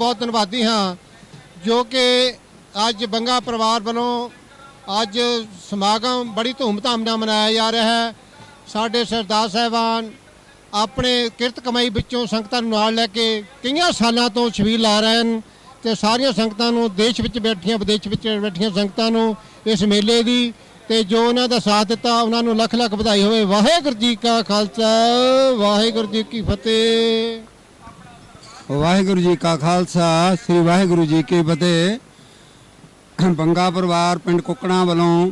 ਬਹੁਤ ਧੰਨਵਾਦੀ ਹਾਂ, ਜੋ ਕਿ ਅੱਜ ਬੰਗਾ ਪਰਿਵਾਰ ਵੱਲੋਂ ਅੱਜ ਸਮਾਗਮ ਬੜੀ ਧੂਮਧਾਮ ਨਾਲ ਮਨਾਇਆ ਜਾ ਰਿਹਾ ਹੈ। ਸਾਡੇ ਸਰਦਾਰ ਸਾਹਿਬਾਨ ਆਪਣੇ ਕਿਰਤ ਕਮਾਈ ਵਿੱਚੋਂ ਸੰਗਤਾਂ ਨੂੰ ਨਾਲ ਲੈ ਕੇ ਕਈਆਂ ਸਾਲਾਂ ਤੋਂ ਛਬੀਲ ਲਾ ਰਹੇ ਹਨ ਤੇ ਸਾਰੀਆਂ ਸੰਗਤਾਂ ਨੂੰ ਦੇਸ਼ ਵਿੱਚ ਬੈਠੀਆਂ, ਵਿਦੇਸ਼ ਵਿੱਚ ਬੈਠੀਆਂ ਸੰਗਤਾਂ ਨੂੰ ਇਸ ਮੇਲੇ ਦੀ ਤੇ ਜੋ ਉਹਨਾਂ ਦਾ ਸਾਥ ਦਿੱਤਾ, ਉਹਨਾਂ ਨੂੰ ਲੱਖ ਲੱਖ ਵਧਾਈ ਹੋਵੇ। ਵਾਹਿਗੁਰੂ ਜੀ ਕਾ ਖਾਲਸਾ, ਵਾਹਿਗੁਰੂ ਜੀ ਕੀ ਫਤਿਹ। ਵਾਹਿਗੁਰੂ ਜੀ ਕਾ ਖਾਲਸਾ, ਸ੍ਰੀ ਵਾਹਿਗੁਰੂ ਜੀ ਕੀ ਫਤਿਹ। ਬੰਗਾ ਪਰਿਵਾਰ ਪਿੰਡ ਕੁੱਕੜਾਂ ਵੱਲੋਂ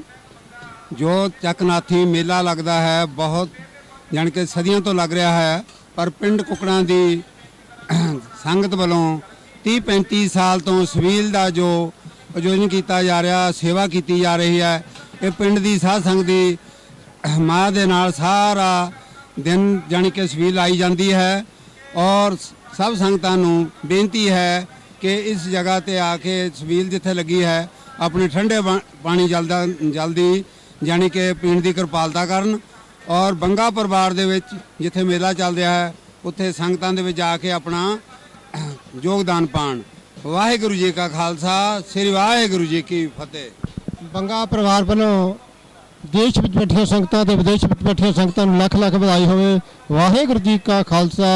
ਜੋ ਚੱਕਨਾਥੀ ਮੇਲਾ ਲੱਗਦਾ ਹੈ, ਬਹੁਤ ਜਾਣੀ ਕਿ ਸਦੀਆਂ ਤੋਂ ਲੱਗ ਰਿਹਾ ਹੈ, ਪਰ ਪਿੰਡ ਕੁੱਕੜਾਂ ਦੀ ਸੰਗਤ ਵੱਲੋਂ 30 35 ਸਾਲ ਤੋਂ ਸਵੀਲ ਦਾ ਜੋ ਆਯੋਜਨ ਕੀਤਾ ਜਾ ਰਿਹਾ, ਸੇਵਾ ਕੀਤੀ ਜਾ ਰਹੀ ਹੈ, ਇਹ ਪਿੰਡ ਦੀ ਸਾਧ ਸੰਗਤ ਦੀ ਮਾਂ ਦੇ ਨਾਲ ਸਾਰਾ ਦਿਨ ਜਾਣੀ ਕਿ ਸਵੀਲ ਆਈ ਜਾਂਦੀ ਹੈ। ਔਰ ਸਭ ਸੰਗਤਾਂ ਨੂੰ ਬੇਨਤੀ ਹੈ ਕਿ ਇਸ ਜਗ੍ਹਾ ਤੇ ਆ ਕੇ ਸਵੀਲ ਜਿੱਥੇ ਲੱਗੀ ਹੈ, ਆਪਣੇ ਠੰਡੇ ਪਾਣੀ ਜਲਦਾ, ਜਲਦੀ ਜਾਣੀ ਕਿ ਪੀਣ ਦੀ ਕਿਰਪਾਲਤਾ ਕਰਨ ਔਰ ਬੰਗਾ ਪਰਿਵਾਰ ਦੇ ਵਿੱਚ ਜਿੱਥੇ ਮੇਲਾ ਚੱਲ ਰਿਹਾ ਹੈ, ਉੱਥੇ ਸੰਗਤਾਂ ਦੇ ਵਿੱਚ ਜਾ ਕੇ ਆਪਣਾ ਯੋਗਦਾਨ ਪਾਣ। ਵਾਹਿਗੁਰੂ ਜੀ ਕਾ ਖਾਲਸਾ, ਸ੍ਰੀ ਵਾਹਿਗੁਰੂ ਜੀ ਕੀ ਫਤਿਹ। ਬੰਗਾ ਪਰਿਵਾਰ ਵੱਲੋਂ ਦੇਸ਼ ਵਿੱਚ ਬੈਠੀਆਂ ਸੰਗਤਾਂ ਤੇ ਵਿਦੇਸ਼ ਵਿੱਚ ਬੈਠੀਆਂ ਸੰਗਤਾਂ ਨੂੰ ਲੱਖ ਲੱਖ ਵਧਾਈ ਹੋਵੇ। ਵਾਹਿਗੁਰੂ ਜੀ ਕਾ ਖਾਲਸਾ,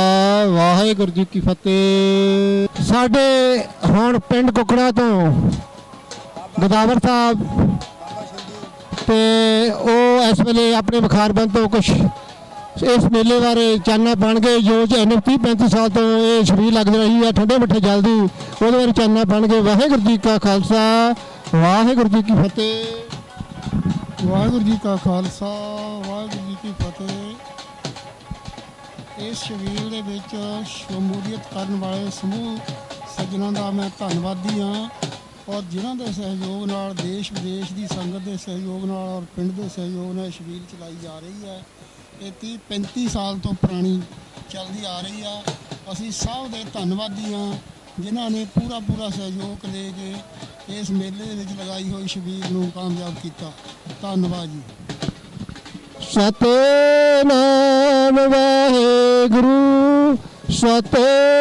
ਵਾਹਿਗੁਰੂ ਜੀ ਕੀ ਫਤਿਹ। ਸਾਡੇ ਹੁਣ ਪਿੰਡ ਕੁਕੜਾ ਤੋਂ ਗਦਾਵਰ ਸਾਹਿਬ ਤੇ ਉਹ ਇਸ ਵੇਲੇ ਆਪਣੇ ਬਖਾਰਬੰਦ ਤੋਂ ਕੁਝ ਇਸ ਮੇਲੇ ਬਾਰੇ ਚਾਨਣਾ ਪਾਣਗੇ ਜੋ ਜਨ 30 35 ਸਾਲ ਤੋਂ ਇਹ ਸ਼ਰੀਰ ਲੱਗ ਰਹੀ ਹੈ, ਠੰਡੇ ਮਿੱਠੇ ਜਲਦੀ ਉਹਦੇ ਬਾਰੇ ਚਾਨਣਾ ਪਾਣਗੇ ਵਾਹਿਗੁਰੂ ਜੀ ਕਾ ਖਾਲਸਾ, ਵਾਹਿਗੁਰੂ ਜੀ ਕੀ ਫਤਿਹ। ਵਾਹਿਗੁਰੂ ਜੀ ਕਾ ਖਾਲਸਾ, ਵਾਹਿਗੁਰੂ ਜੀ ਕੀ ਫਤਿਹ। ਇਸ ਸ਼ਬੀਲ ਦੇ ਵਿੱਚ ਸ਼ਮੂਲੀਅਤ ਕਰਨ ਵਾਲੇ ਸਮੂਹ ਸੱਜਣਾਂ ਦਾ ਮੈਂ ਧੰਨਵਾਦੀ ਹਾਂ ਔਰ ਜਿਨ੍ਹਾਂ ਦੇ ਸਹਿਯੋਗ ਨਾਲ ਦੇਸ਼ ਵਿਦੇਸ਼ ਦੀ ਸੰਗਤ ਦੇ ਸਹਿਯੋਗ ਨਾਲ ਔਰ ਪਿੰਡ ਦੇ ਸਹਿਯੋਗ ਨਾਲ ਇਹ ਸ਼ਬੀਲ ਚਲਾਈ ਜਾ ਰਹੀ ਹੈ। ਇਹ 30 35 ਸਾਲ ਤੋਂ ਪੁਰਾਣੀ ਚੱਲਦੀ ਆ ਰਹੀ ਆ। ਅਸੀਂ ਸਭ ਦੇ ਧੰਨਵਾਦੀ ਹਾਂ। ਜਿਨ੍ਹਾਂ ਨੇ ਪੂਰਾ ਪੂਰਾ ਸਹਿਯੋਗ ਦੇ ਕੇ ਇਸ ਮੇਲੇ ਦੇ ਵਿੱਚ ਲਗਾਈ ਹੋਈ ਸ਼ਬੀਰ ਨੂੰ ਕਾਮਯਾਬ ਕੀਤਾ। ਧੰਨਵਾਦ ਜੀ। ਸਤਨਾਮ ਵਾਹਿਗੁਰੂ, ਸਤਿ